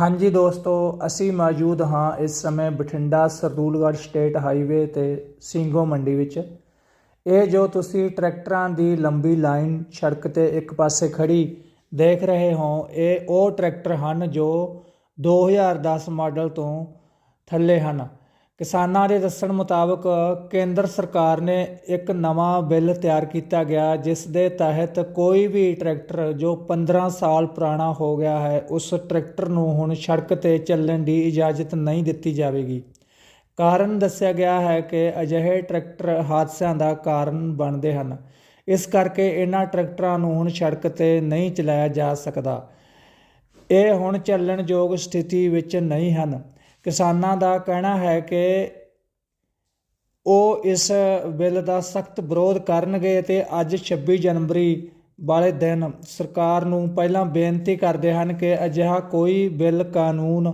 ਹਾਂਜੀ ਦੋਸਤੋ, ਅਸੀਂ ਮੌਜੂਦ ਹਾਂ ਇਸ ਸਮੇਂ ਬਠਿੰਡਾ ਸਰਦੂਲਗੜ੍ਹ ਸਟੇਟ ਹਾਈਵੇ ਤੇ ਸਿੰਗੋ ਮੰਡੀ ਵਿੱਚ। ਇਹ ਜੋ ਤੁਸੀਂ ਟਰੈਕਟਰਾਂ ਦੀ ਲੰਬੀ ਲਾਈਨ ਸੜਕ ਤੇ ਇੱਕ ਪਾਸੇ ਖੜੀ ਦੇਖ ਰਹੇ ਹੋ, ਇਹ ਉਹ ਟਰੈਕਟਰ ਹਨ ਜੋ 2010 ਮਾਡਲ ਤੋਂ ਥੱਲੇ ਹਨ। ਕਿਸਾਨਾਂ ਦੇ ਦੱਸਣ ਮੁਤਾਬਕ ਕੇਂਦਰ ਸਰਕਾਰ ਨੇ ਇੱਕ ਨਵਾਂ ਬਿੱਲ ਤਿਆਰ ਕੀਤਾ ਗਿਆ, ਜਿਸ ਦੇ ਤਹਿਤ ਕੋਈ ਵੀ ਟਰੈਕਟਰ ਜੋ 15 ਸਾਲ ਪੁਰਾਣਾ ਹੋ ਗਿਆ ਹੈ, ਉਸ ਟਰੈਕਟਰ ਨੂੰ ਹੁਣ ਸੜਕ ਤੇ ਚੱਲਣ ਦੀ ਇਜਾਜ਼ਤ ਨਹੀਂ ਦਿੱਤੀ ਜਾਵੇਗੀ। ਕਾਰਨ ਦੱਸਿਆ ਗਿਆ ਹੈ ਕਿ ਅਜਿਹੇ ਟਰੈਕਟਰ ਹਾਦਸਿਆਂ ਦਾ ਕਾਰਨ ਬਣਦੇ ਹਨ। ਇਸ ਕਰਕੇ ਇਹਨਾਂ ਟਰੈਕਟਰਾਂ ਨੂੰ ਹੁਣ ਸੜਕ ਤੇ ਨਹੀਂ ਚਲਾਇਆ ਜਾ ਸਕਦਾ। ਇਹ ਹੁਣ ਚੱਲਣਯੋਗ ਸਥਿਤੀ ਵਿੱਚ ਨਹੀਂ ਹਨ। ਕਿਸਾਨਾਂ ਦਾ ਕਹਿਣਾ ਹੈ ਕਿ ਉਹ ਇਸ ਬਿੱਲ ਦਾ ਸਖਤ ਵਿਰੋਧ ਕਰਨਗੇ ਤੇ ਅੱਜ 26 ਜਨਵਰੀ ਵਾਲੇ ਦਿਨ ਸਰਕਾਰ ਨੂੰ ਪਹਿਲਾਂ ਬੇਨਤੀ ਕਰਦੇ ਹਨ ਕਿ ਅਜਿਹਾ ਕੋਈ ਬਿੱਲ ਕਾਨੂੰਨ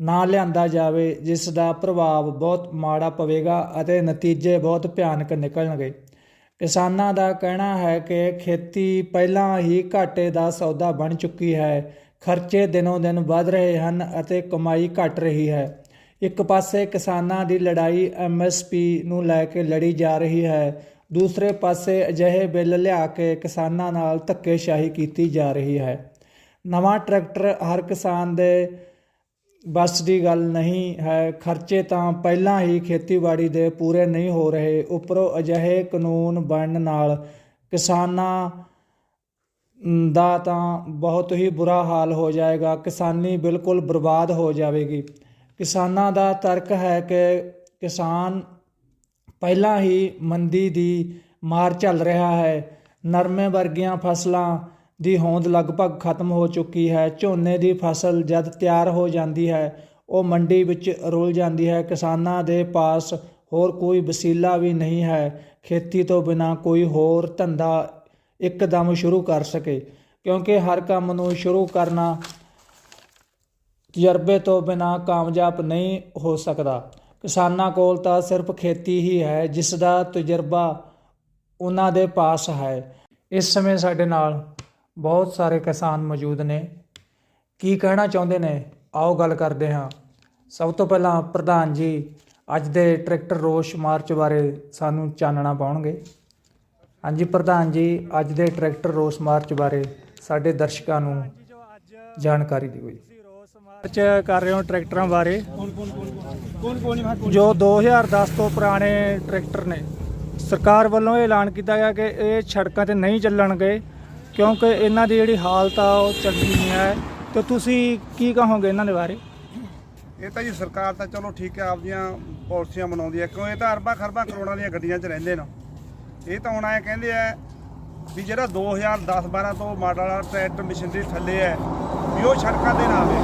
ਨਾ ਲਿਆਂਦਾ ਜਾਵੇ, ਜਿਸ ਦਾ ਪ੍ਰਭਾਵ ਬਹੁਤ ਮਾੜਾ ਪਵੇਗਾ ਅਤੇ ਨਤੀਜੇ ਬਹੁਤ ਭਿਆਨਕ ਨਿਕਲਣਗੇ। ਕਿਸਾਨਾਂ ਦਾ ਕਹਿਣਾ ਹੈ ਕਿ ਖੇਤੀ ਪਹਿਲਾਂ ਹੀ ਘਾਟੇ ਦਾ ਸੌਦਾ ਬਣ ਚੁੱਕੀ ਹੈ। ਖਰਚੇ ਦਿਨੋਂ ਦਿਨ ਵਧ ਰਹੇ ਹਨ ਅਤੇ ਕਮਾਈ ਘਟ ਰਹੀ ਹੈ। ਇੱਕ ਪਾਸੇ ਕਿਸਾਨਾਂ ਦੀ ਲੜਾਈ ਐਮਐਸਪੀ ਨੂੰ ਲੈ ਕੇ ਲੜੀ ਜਾ ਰਹੀ ਹੈ। ਦੂਸਰੇ ਪਾਸੇ ਅਜਿਹੇ ਬਿੱਲ ਲਿਆ ਕੇ ਕਿਸਾਨਾਂ ਨਾਲ ਧੱਕੇਸ਼ਾਹੀ ਕੀਤੀ ਜਾ ਰਹੀ ਹੈ। ਨਵਾਂ ਟਰੈਕਟਰ ਹਰ ਕਿਸਾਨ ਦੇ ਬਸ ਦੀ ਗੱਲ ਨਹੀਂ ਹੈ, ਖਰਚੇ ਤਾਂ ਪਹਿਲਾਂ ਹੀ ਖੇਤੀਬਾੜੀ ਦੇ ਪੂਰੇ ਨਹੀਂ ਹੋ ਰਹੇ। ਉੱਪਰੋਂ ਅਜਿਹੇ ਕਾਨੂੰਨ ਬਣਨ ਨਾਲ ਕਿਸਾਨਾਂ ਦਾ ਤਾਂ ਬਹੁਤ ਹੀ ਬੁਰਾ ਹਾਲ ਹੋ ਜਾਏਗਾ। ਕਿਸਾਨੀ ਬਿਲਕੁਲ ਬਰਬਾਦ ਹੋ ਜਾਵੇਗੀ। ਕਿਸਾਨਾਂ ਦਾ ਤਰਕ ਹੈ ਕਿ ਕਿਸਾਨ ਪਹਿਲਾਂ ਹੀ ਮੰਦੀ ਦੀ ਮਾਰ ਚੱਲ ਰਿਹਾ ਹੈ। ਨਰਮੇ ਵਰਗੀਆਂ ਫਸਲਾਂ ਦੀ ਹੋਂਦ ਲਗਭਗ ਖਤਮ ਹੋ ਚੁੱਕੀ ਹੈ। ਝੋਨੇ ਦੀ ਫਸਲ ਜਦ ਤਿਆਰ ਹੋ ਜਾਂਦੀ ਹੈ, ਉਹ ਮੰਡੀ ਵਿੱਚ ਰੁਲ ਜਾਂਦੀ ਹੈ। ਕਿਸਾਨਾਂ ਦੇ ਪਾਸ ਹੋਰ ਕੋਈ ਵਸੀਲਾ ਵੀ ਨਹੀਂ ਹੈ। ਖੇਤੀ ਤੋਂ ਬਿਨਾ ਕੋਈ ਹੋਰ ਧੰਦਾ ਇੱਕਦਮ ਸ਼ੁਰੂ ਕਰ ਸਕੇ, ਕਿਉਂਕਿ ਹਰ ਕੰਮ ਨੂੰ ਸ਼ੁਰੂ ਕਰਨਾ ਤਜਰਬੇ ਤੋਂ ਬਿਨਾ ਕਾਮਯਾਬ ਨਹੀਂ ਹੋ ਸਕਦਾ। ਕਿਸਾਨਾਂ ਕੋਲ ਤਾਂ ਸਿਰਫ ਖੇਤੀ ਹੀ ਹੈ, ਜਿਸ ਦਾ ਤਜਰਬਾ ਉਹਨਾਂ ਦੇ ਪਾਸ ਹੈ। ਇਸ ਸਮੇਂ ਸਾਡੇ ਨਾਲ ਬਹੁਤ ਸਾਰੇ ਕਿਸਾਨ ਮੌਜੂਦ ਨੇ। ਕੀ ਕਹਿਣਾ ਚਾਹੁੰਦੇ ਨੇ? ਆਓ ਗੱਲ ਕਰਦੇ ਹਾਂ। ਸਭ ਤੋਂ ਪਹਿਲਾਂ ਪ੍ਰਧਾਨ ਜੀ, ਅੱਜ ਦੇ ਟਰੈਕਟਰ ਰੋਸ਼ ਮਾਰਚ ਬਾਰੇ ਸਾਨੂੰ ਚਾਨਣਾ ਪਾਉਣਗੇ। ਹਾਂਜੀ ਪ੍ਰਧਾਨ ਜੀ, ਅੱਜ ਦੇ ਟਰੈਕਟਰ ਰੋਸ ਮਾਰਚ ਬਾਰੇ ਸਾਡੇ ਦਰਸ਼ਕਾਂ ਨੂੰ ਜਾਣਕਾਰੀ ਦਿਓ ਜੀ। ਮਾਰਚ ਕਰ ਰਹੇ ਹੋ ਟਰੈਕਟਰਾਂ ਬਾਰੇ। ਜੋ 2010 ਤੋਂ ਪੁਰਾਣੇ ਟਰੈਕਟਰ ਨੇ। ਸਰਕਾਰ ਵੱਲੋਂ ਇਹ ਐਲਾਨ ਕੀਤਾ ਗਿਆ ਕਿ ਇਹ ਸੜਕਾਂ ਤੇ ਨਹੀਂ ਚੱਲਣਗੇ। ਕਿਉਂਕਿ ਇਹਨਾਂ ਦੀ ਜਿਹੜੀ ਹਾਲਤ ਆ, ਉਹ ਚੰਗੀ ਨਹੀਂ ਹੈ। ਤੇ ਤੁਸੀਂ ਕੀ ਕਹੋਗੇ ਇਹਨਾਂ ਦੇ ਬਾਰੇ? ਇਹ ਤਾਂ ਜੀ ਸਰਕਾਰ ਤਾਂ ਚਲੋ ਠੀਕ ਹੈ, ਆਪਦੀਆਂ ਪਾਲਿਸੀਆਂ ਬਣਾਉਂਦੀ ਹੈ। ਕਿਉਂ? ਇਹ ਤਾਂ ਅਰਬਾਂ ਖਰਬਾਂ ਕਰੋੜਾਂ ਦੀਆਂ ਗੱਡੀਆਂ 'ਚ ਰਹਿੰਦੇ ਨੇ। ਇਹ ਤਾਂ ਹੁਣ ਐ ਕਹਿੰਦੇ ਆ ਵੀ ਜਿਹੜਾ 2010-12 ਤੋਂ ਮਾਡਲ ਵਾਲਾ ਟਰੈਕਟਰ ਮਸ਼ੀਨਰੀ ਥੱਲੇ ਹੈ, ਵੀ ਉਹ ਸੜਕਾਂ ਤੇ ਨਾ ਆਵੇ।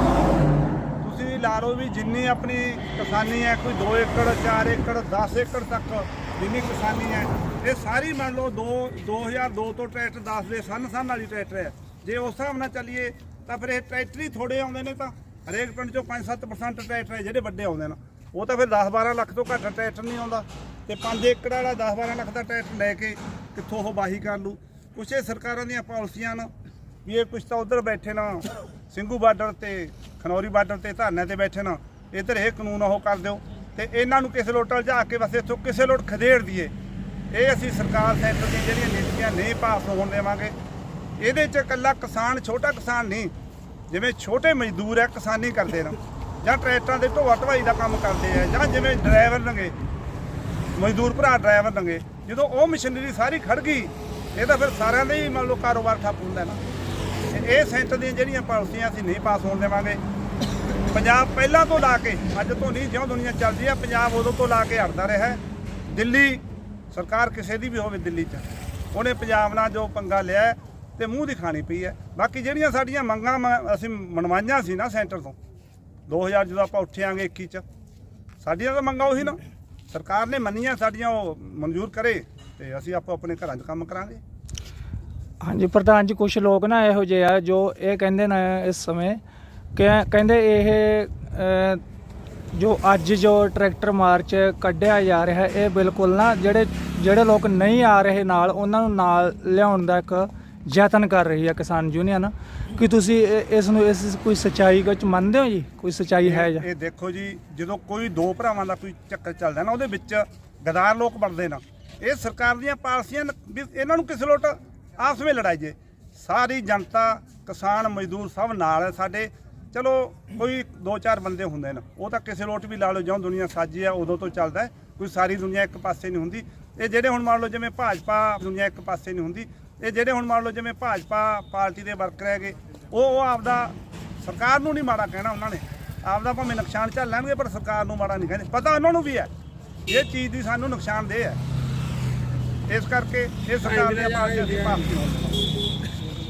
ਤੁਸੀਂ ਲਾ ਲਓ ਵੀ ਜਿੰਨੀ ਆਪਣੀ ਕਿਸਾਨੀ ਹੈ, ਕੋਈ 2 ਏਕੜ 4 ਏਕੜ 10 ਏਕੜ ਤੱਕ ਜਿੰਨੀ ਕਿਸਾਨੀ ਹੈ ਇਹ ਸਾਰੀ ਮੰਨ ਲਓ 2 2002 ਤੋਂ ਟਰੈਕਟਰ 10 ਦੇ ਸੰਨ ਸਨ ਵਾਲੀ ਟਰੈਕਟਰ ਹੈ। ਜੇ ਉਸ ਹਿਸਾਬ ਨਾਲ ਚੱਲੀਏ, ਤਾਂ ਫਿਰ ਇਹ ਟਰੈਕਟਰ ਹੀ ਥੋੜੇ ਆਉਂਦੇ ਨੇ ਤਾਂ ਹਰੇਕ ਪਿੰਡ ਚੋਂ 5-7% ਟਰੈਕਟਰ ਹੈ ਜਿਹੜੇ ਵੱਡੇ ਆਉਂਦੇ ਨੇ। ਉਹ ਤਾਂ ਫਿਰ 10-12 ਲੱਖ ਤੋਂ ਘੱਟ ਟਰੈਕਟਰ ਨਹੀਂ ਆਉਂਦਾ। ਤੇ 5 ਏਕੜ ਵਾਲਾ 10-12 ਲੱਖ ਦਾ ਟਰੈਕਟਰ ਲੈ ਕੇ ਕਿੱਥੋਂ ਉਹ ਬਾਹੀ ਕਰ ਲੂ? ਕੁਛ ਇਹ ਸਰਕਾਰਾਂ ਦੀਆਂ ਪਾਲਿਸੀਆਂ ਨਾ ਵੀ ਇਹ ਕੁਛ ਤਾਂ ਉਧਰ ਬੈਠੇ ਨਾ, ਸਿੰਘੂ ਬਾਰਡਰ ਤੇ, ਖਨੌਰੀ ਬਾਰਡਰ ਤੇ, ਧਰਨੇ ਤੇ ਬੈਠੇ ਨਾ। ਇੱਧਰ ਇਹ ਕਾਨੂੰਨ ਉਹ ਕਰ ਦਿਓ। ਤੇ ਇਹਨਾਂ ਨੂੰ ਕਿਸੇ ਲੋਟਲ ਜਾ ਕੇ ਬਸ ਇੱਥੋਂ ਕਿਸੇ ਲੋਟ ਖਦੇੜ ਦਈਏ। ਇਹ ਅਸੀਂ ਸਰਕਾਰ ਸੈਂਟਰ ਦੀਆਂ ਜਿਹੜੀਆਂ ਨੀਤੀਆਂ ਨਹੀਂ ਪਾਸ ਹੋਣ ਦੇਵਾਂਗੇ, ਇਹਦੇ 'ਚ ਇਕੱਲਾ ਕਿਸਾਨ, ਛੋਟਾ ਕਿਸਾਨ ਨਹੀਂ, ਜਿਵੇਂ ਛੋਟੇ ਮਜ਼ਦੂਰ ਹੈ ਕਿਸਾਨੀ ਕਰਦੇ ਨੇ, ਜਾਂ ਟਰੈਕਟਰਾਂ ਦੇ ਢੋਆ ਢਵਾਈ ਦਾ ਕੰਮ ਕਰਦੇ ਆ, ਜਾਂ ਜਿਵੇਂ ਡਰਾਈਵਰ ਨੰਗੇ, ਮਜ਼ਦੂਰ ਭਰਾ ਡਰਾਈਵਰ ਨੰਗੇ, ਜਦੋਂ ਉਹ ਮਸ਼ੀਨਰੀ ਸਾਰੀ ਖੜ ਗਈ, ਇਹ ਤਾਂ ਫਿਰ ਸਾਰਿਆਂ ਦਾ ਹੀ ਮੰਨ ਲਓ ਕਾਰੋਬਾਰ ਠੱਪ ਹੁੰਦਾ ਨਾ। ਇਹ ਸੈਂਟਰ ਦੀਆਂ ਜਿਹੜੀਆਂ ਪਾਲਿਸੀਆਂ ਅਸੀਂ ਨਹੀਂ ਪਾਸ ਹੋਣ ਦੇਵਾਂਗੇ। ਪੰਜਾਬ ਪਹਿਲਾਂ ਤੋਂ ਲਾ ਕੇ, ਅੱਜ ਤੋਂ ਨਹੀਂ, ਜਿਉਂ ਦੁਨੀਆ ਚੱਲਦੀ ਹੈ ਪੰਜਾਬ ਉਦੋਂ ਤੋਂ ਲਾ ਕੇ ਹਟਦਾ ਰਿਹਾ। ਦਿੱਲੀ ਸਰਕਾਰ ਕਿਸੇ ਦੀ ਵੀ ਹੋਵੇ ਦਿੱਲੀ 'ਚ। ਉਹਨੇ ਪੰਜਾਬ ਨਾਲ ਜੋ ਪੰਗਾ ਲਿਆ ਹੈ ਤੇ ਮੂੰਹ ਦੀ ਖਾਣੀ ਪਈ ਹੈ। ਬਾਕੀ ਜਿਹੜੀਆਂ ਸਾਡੀਆਂ ਮੰਗਾਂ ਮ- ਅਸੀਂ ਮਨਵਾਈਆਂ ਸੀ ਨਾ ਸੈਂਟਰ ਤੋਂ 2000 ਜਦੋਂ ਆਪਾਂ ਉੱਠਿਆਂਗੇ 21 ਚ, ਸਾਡੀਆਂ ਤਾਂ ਮੰਗਾਂ ਉਹੀ ਨਾ। ਸਰਕਾਰ ਨੇ ਮੰਨੀਆਂ, ਸਾਡੀਆਂ ਉਹ ਮਨਜ਼ੂਰ ਕਰੇ ਤੇ ਅਸੀਂ ਆਪੋ ਆਪਣੇ ਘਰਾਂ 'ਚ ਕੰਮ ਕਰਾਂਗੇ। ਹਾਂਜੀ, ਪ੍ਰਧਾਨ ਜੀ ਕੁਝ ਲੋਕ ਨਾ ਇਹੋ ਜਿਹੇ ਆ ਜੋ ਇਹ ਕਹਿੰਦੇ ਨੇ ਇਸ ਸਮੇਂ ਕਿ ਕਹਿੰਦੇ ਇਹ ਜੋ ਅੱਜ ਜੋ ਟਰੈਕਟਰ ਮਾਰਚ ਕੱਢਿਆ ਜਾ ਰਿਹਾ ਇਹ ਬਿਲਕੁਲ ਨਾ ਜਿਹੜੇ ਜਿਹੜੇ ਲੋਕ ਨਹੀਂ ਆ ਰਹੇ ਨਾਲ, ਉਹਨਾਂ ਨੂੰ ਨਾਲ ਲਿਆਉਣ ਦਾ ਇੱਕ ਯਤਨ ਕਰ ਰਹੀ ਹੈ ਕਿਸਾਨ ਯੂਨੀਅਨ। ਕਿ ਤੁਸੀਂ ਇਹ- ਇਸ ਨੂੰ, ਇਸ ਕੋਈ ਸਚਾਈ ਵਿੱਚ ਮੰਨਦੇ ਹੋ ਜੀ? ਕੋਈ ਸਚਾਈ ਹੈ ਜਾਂ? ਇਹ ਇਹ ਦੇਖੋ ਜੀ, ਜਦੋਂ ਕੋਈ ਦੋ ਭਰਾਵਾਂ ਦਾ ਕੋਈ ਚੱਕਰ ਚੱਲਦਾ ਨਾ, ਉਹਦੇ ਵਿੱਚ ਗਦਾਰ ਲੋਕ ਬਣਦੇ ਨਾ। ਇਹ ਸਰਕਾਰ ਦੀਆਂ ਪਾਲਸੀਆਂ ਨ- ਵੀ ਇਹਨਾਂ ਨੂੰ ਕਿਸੇ ਲੋਟ ਆਪਸ ਵਿੱਚ ਲੜਾਈ ਜੇ। ਸਾਰੀ ਜਨਤਾ, ਕਿਸਾਨ, ਮਜ਼ਦੂਰ ਸਭ ਨਾਲ ਹੈ ਸਾਡੇ। ਚਲੋ ਕੋਈ ਦੋ ਚਾਰ ਬੰਦੇ ਹੁੰਦੇ ਨੇ ਉਹ ਤਾਂ ਕਿਸੇ ਲੋਟ ਵੀ ਲਾ ਲਓ ਜਦੋਂ ਦੁਨੀਆ ਸਾਜੀ ਆ ਉਦੋਂ ਤੋਂ ਚੱਲਦਾ। ਕੋਈ ਸਾਰੀ ਦੁਨੀਆ ਇੱਕ ਪਾਸੇ ਨਹੀਂ ਹੁੰਦੀ। ਇਹ ਜਿਹੜੇ ਹੁਣ ਮੰਨ ਲਓ ਜਿਵੇਂ ਭਾਜਪਾ ਦੁਨੀਆ ਇੱਕ ਪਾਸੇ ਨਹੀਂ ਹੁੰਦੀ ਇਹ ਜਿਹੜੇ ਹੁਣ ਮੰਨ ਲਓ ਜਿਵੇਂ ਭਾਜਪਾ ਪਾਰਟੀ ਦੇ ਵਰਕਰ ਹੈਗੇ ਉਹ ਉਹ ਆਪਦਾ ਸਰਕਾਰ ਨੂੰ ਨਹੀਂ ਮਾੜਾ ਕਹਿਣਾ ਉਹਨਾਂ ਨੇ। ਆਪਦਾ ਭਾਵੇਂ ਨੁਕਸਾਨ ਝੱਲ ਲੈਣਗੇ ਪਰ ਸਰਕਾਰ ਨੂੰ ਮਾੜਾ ਨਹੀਂ ਕਹਿੰਦੇ। ਪਤਾ ਉਹਨਾਂ ਨੂੰ ਵੀ ਹੈ ਇਹ ਚੀਜ਼ ਦੀ ਸਾਨੂੰ ਨੁਕਸਾਨਦੇਹ ਹੈ। ਇਸ ਕਰਕੇ ਇਹ ਸਰਕਾਰ ਦੀਆਂ ਪਾਰਟੀਆਂ ਦੀ ਪਾਰਟੀ ਹੋਣ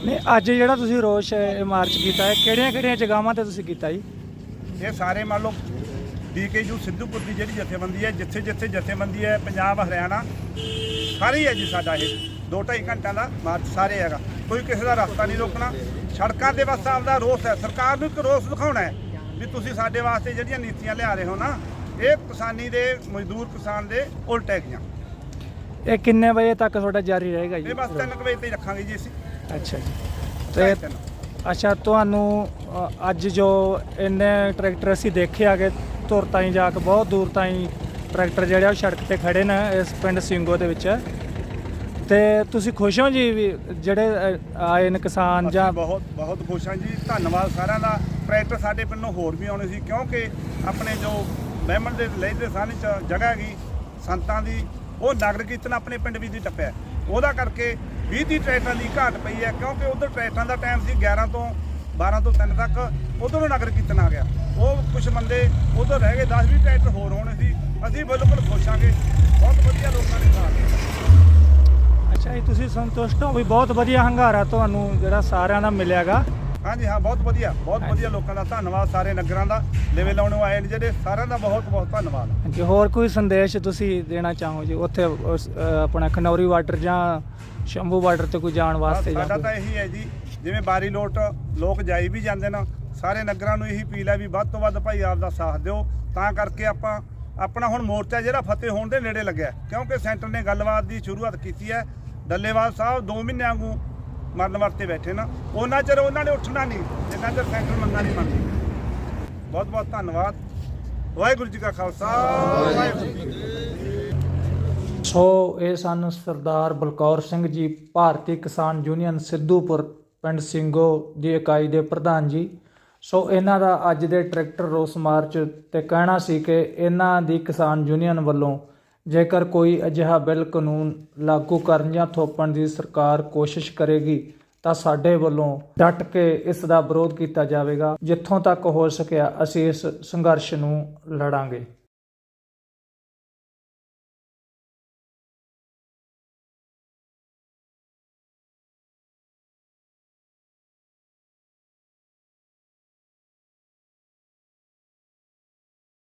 ਨਹੀਂ ਅੱਜ ਜਿਹੜਾ ਤੁਸੀਂ ਰੋਸ਼ ਇਹ ਮਾਰਚ ਕੀਤਾ ਹੈ ਕਿਹੜੀਆਂ ਕਿਹੜੀਆਂ ਜਗ੍ਹਾਵਾਂ ਤੇ ਤੁਸੀਂ ਕੀਤਾ ਜੀ? ਇਹ ਸਾਰੇ ਮੰਨ ਲਓ ਡੀਕੇਯੂ ਸਿੱਧੂਪੁਰ ਦੀ ਜਿਹੜੀ ਜਥੇਬੰਦੀ ਹੈ ਜਿੱਥੇ ਜਿੱਥੇ ਜਥੇਬੰਦੀ ਹੈ ਪੰਜਾਬ ਹਰਿਆਣਾ ਸਾਰੀ ਹੈ ਜੀ ਸਾਡਾ ਇਹ। ਦੋ ਢਾਈ ਘੰਟਿਆਂ ਦਾ ਮਾਰਚ ਸਾਰੇ ਹੈਗਾ। ਕੋਈ ਕਿਸੇ ਦਾ ਰਸਤਾ ਨਹੀਂ ਰੋਕਣਾ। ਸੜਕਾਂ ਦੇ ਬਸ ਆਪਦਾ ਰੋਸ ਹੈ। ਸਰਕਾਰ ਨੂੰ ਇੱਕ ਰੋਸ ਦਿਖਾਉਣਾ ਹੈ ਵੀ ਤੁਸੀਂ ਸਾਡੇ ਵਾਸਤੇ ਜਿਹੜੀਆਂ ਨੀਤੀਆਂ ਲਿਆ ਰਹੇ ਹੋ ਨਾ ਇਹ ਕਿਸਾਨੀ ਦੇ ਮਜ਼ਦੂਰ ਕਿਸਾਨ ਦੇ ਉਲਟ ਹੈਗੀਆਂ। ਇਹ ਕਿੰਨੇ ਵਜੇ ਤੱਕ ਤੁਹਾਡਾ ਜਾਰੀ ਰਹੇਗਾ ਜੀ? ਇਹ ਬਸ ਤਿੰਨ ਕੁ ਵਜੇ ਤੇ ਰੱਖਾਂਗੇ ਜੀ ਅਸੀਂ। ਅੱਛਾ ਜੀ। ਤੇ। ਅੱਛਾ ਤੁਹਾਨੂੰ ਅ, ਅੱਜ ਜੋ ਇੰਨੇ ਟਰੈਕਟਰ ਅਸੀਂ ਦੇਖੇ ਆਗੇ ਧੁਰ ਤਾਈਂ ਜਾ ਕੇ ਬਹੁਤ ਦੂਰ ਤਾਈਂ ਟਰੈਕਟਰ ਜਿਹੜੇ ਆ ਉਹ ਸੜਕ ਤੇ ਖੜੇ ਨੇ ਇਸ ਪਿੰਡ ਸਿੰਗੋ ਦੇ ਵਿੱਚ। ਤੇ ਤੁਸੀਂ ਖੁਸ਼ ਹੋ ਜੀ ਵੀ ਜਿਹੜੇ ਅ, ਆਏ ਨੇ ਕਿਸਾਨ ਜਾਂ ਅਸੀਂ ਬਹੁਤ ਬਹੁਤ ਖੁਸ਼ ਹਾਂ ਜੀ। ਧੰਨਵਾਦ ਸਾਰਿਆਂ ਦਾ। ਟਰੈਕਟਰ ਸਾਡੇ ਪਿੰਡੋਂ ਹੋਰ ਵੀ ਆਉਣੇ ਸੀ ਕਿਉਂਕਿ ਆਪਣੇ ਜੋ ਮਹਿਮਣ ਦੇ ਲਹਿਦੇ ਸਾਨ ਚ ਜਗ੍ਹਾ ਹੈਗੀ ਸੰਤਾਂ ਦੀ ਉਹ ਨਗਰ ਕੀਰਤਨ ਆਪਣੇ ਪਿੰਡ ਵੀ ਦੀ ਟੱਪਿਆ। ਉਹਦਾ ਕਰਕੇ 20 ਦੀ ਟਰੈਕਟਰਾਂ ਦੀ ਘਾਟ ਪਈ ਹੈ, ਕਿਉਂਕਿ ਉਧਰ ਟਰੈਕਟਰਾਂ ਦਾ ਟਾਈਮ ਸੀ 11 ਤੋਂ 12 ਤੋਂ 3 ਤੱਕ, ਉਧਰੋਂ ਨਗਰ ਕੀਰਤਨ ਆ ਗਿਆ। ਉਹ ਕੁਝ ਬੰਦੇ ਉਧਰ ਰਹਿ ਗਏ 10 20 ਟਰੈਕਟਰ ਹੋਰ ਹੋਣੇ ਸੀ, ਅਸੀਂ ਬਿਲਕੁਲ ਖੁਸ਼ ਹਾਂਗੇ ਬਹੁਤ ਵਧੀਆ ਲੋਕਾਂ ਨੇ ਸਾਥ ਅੱਛਾ ਜੀ, ਤੁਸੀਂ ਸੰਤੁਸ਼ਟ ਹੋ ਵੀ ਬਹੁਤ ਵਧੀਆ ਹੰਗਾਰਾ ਤੁਹਾਨੂੰ ਜਿਹੜਾ ਸਾਰਿਆਂ ਦਾ ਮਿਲਿਆਗਾ? ਹਾਂਜੀ ਹਾਂ ਬਹੁਤ ਵਧੀਆ ਬਹੁਤ ਵਧੀਆ ਲੋਕਾਂ ਦਾ ਧੰਨਵਾਦ ਸਾਰੇ ਨਗਰਾਂ ਦਾ ਲੇਵੇ ਲਾਉਣੋਂ ਆਏ ਨੇ ਜਿਹੜੇ ਸਾਰਿਆਂ ਦਾ ਬਹੁਤ ਬਹੁਤ ਧੰਨਵਾਦ ਜੇ ਹੋਰ ਕੋਈ ਸੰਦੇਸ਼ ਤੁਸੀਂ ਦੇਣਾ ਚਾਹੋ ਜੀ ਉੱਥੇ ਉਸ, ਅ, ਆਪਣਾ ਖਨੌਰੀ ਬਾਰਡਰ ਜਾਂ ਸ਼ੰਭੂ ਬਾਰਡਰ ਤੇ ਕੋਈ ਜਾਣ ਵਾਸਤੇ ਜਾਂ ਸਾਡਾ ਕੋਈ- ਤਾਂ ਇਹੀ ਹੈ ਜੀ ਜਿਵੇਂ ਬਾਰੀ ਲੋਟ ਲੋਕ ਜਾਈ ਵੀ ਜਾਂਦੇ ਨਾ ਸਾਰੇ ਨਗਰਾਂ ਨੂੰ ਇਹੀ ਅਪੀਲ ਹੈ ਵੀ ਵੱਧ ਤੋਂ ਵੱਧ ਭਾਈ ਆਪ ਦਾ ਸਾਥ ਦਿਓ ਤਾਂ ਕਰਕੇ ਆਪਾਂ ਆਪਣਾ ਹੁਣ ਮੋਰਚਾ ਜਿਹੜਾ ਫਤਿਹ ਹੋਣ ਦੇ ਨੇੜੇ ਲੱਗਿਆ ਹੈ। ਕਿਉਂਕਿ ਸੈਂਟਰ ਨੇ ਗੱਲਬਾਤ ਦੀ ਸ਼ੁਰੂਆਤ ਕੀਤੀ ਹੈ ਡੱਲੇਵਾਲ ਸਾਹਿਬ 2 ਮਹੀਨਿਆਂ ਵਾਂਗੂ ਮਰਨ ਵਰਤੇ ਬੈਠੇ ਨਾ, ਉਹਨਾਂ ਚਿਰ ਉਹਨਾਂ ਨੇ ਉੱਠਣਾ ਨਹੀਂ, ਜਿੰਨਾ ਚਿਰ ਸੈਂਟਰ ਮੰਨਣਾ ਨਹੀਂ ਮੰਨਦੀ ਬਹੁਤ ਬਹੁਤ ਧੰਨਵਾਦ। ਵਾਹਿਗੁਰੂ ਜੀ ਕਾ ਖਾਲਸਾ। ਵਾਹਿਗੁਰੂ ਜੀ ਕੀ ਸੋ ਇਹ ਸਨ ਸਰਦਾਰ ਬਲਕੌਰ ਸਿੰਘ ਜੀ, ਭਾਰਤੀ ਕਿਸਾਨ ਯੂਨੀਅਨ ਸਿੱਧੂਪੁਰ, ਪਿੰਡ ਸਿੰਘੋ ਦੀ ਇਕਾਈ ਦੇ ਪ੍ਰਧਾਨ ਜੀ। ਸੋ ਇਹਨਾਂ ਦਾ ਅੱਜ ਦੇ ਟਰੈਕਟਰ ਰੋਸ ਮਾਰਚ ਤੇ ਕਹਿਣਾ ਸੀ ਕਿ ਇਹਨਾਂ ਦੀ ਕਿਸਾਨ ਯੂਨੀਅਨ ਵੱਲੋਂ ਜੇਕਰ ਕੋਈ ਅਜਿਹਾ ਬਿੱਲ ਕਾਨੂੰਨ ਲਾਗੂ ਕਰਨ ਜਾਂ ਥੋਪਣ ਦੀ ਸਰਕਾਰ ਕੋਸ਼ਿਸ਼ ਕਰੇਗੀ, ਤਾਂ ਸਾਡੇ ਵੱਲੋਂ ਡਟ ਕੇ ਇਸ ਦਾ ਵਿਰੋਧ ਕੀਤਾ ਜਾਵੇਗਾ। ਜਿੱਥੋਂ ਤੱਕ ਹੋ ਸਕਿਆ, ਅਸੀਂ ਇਸ ਸੰਘਰਸ਼ ਨੂੰ ਲੜਾਂਗੇ।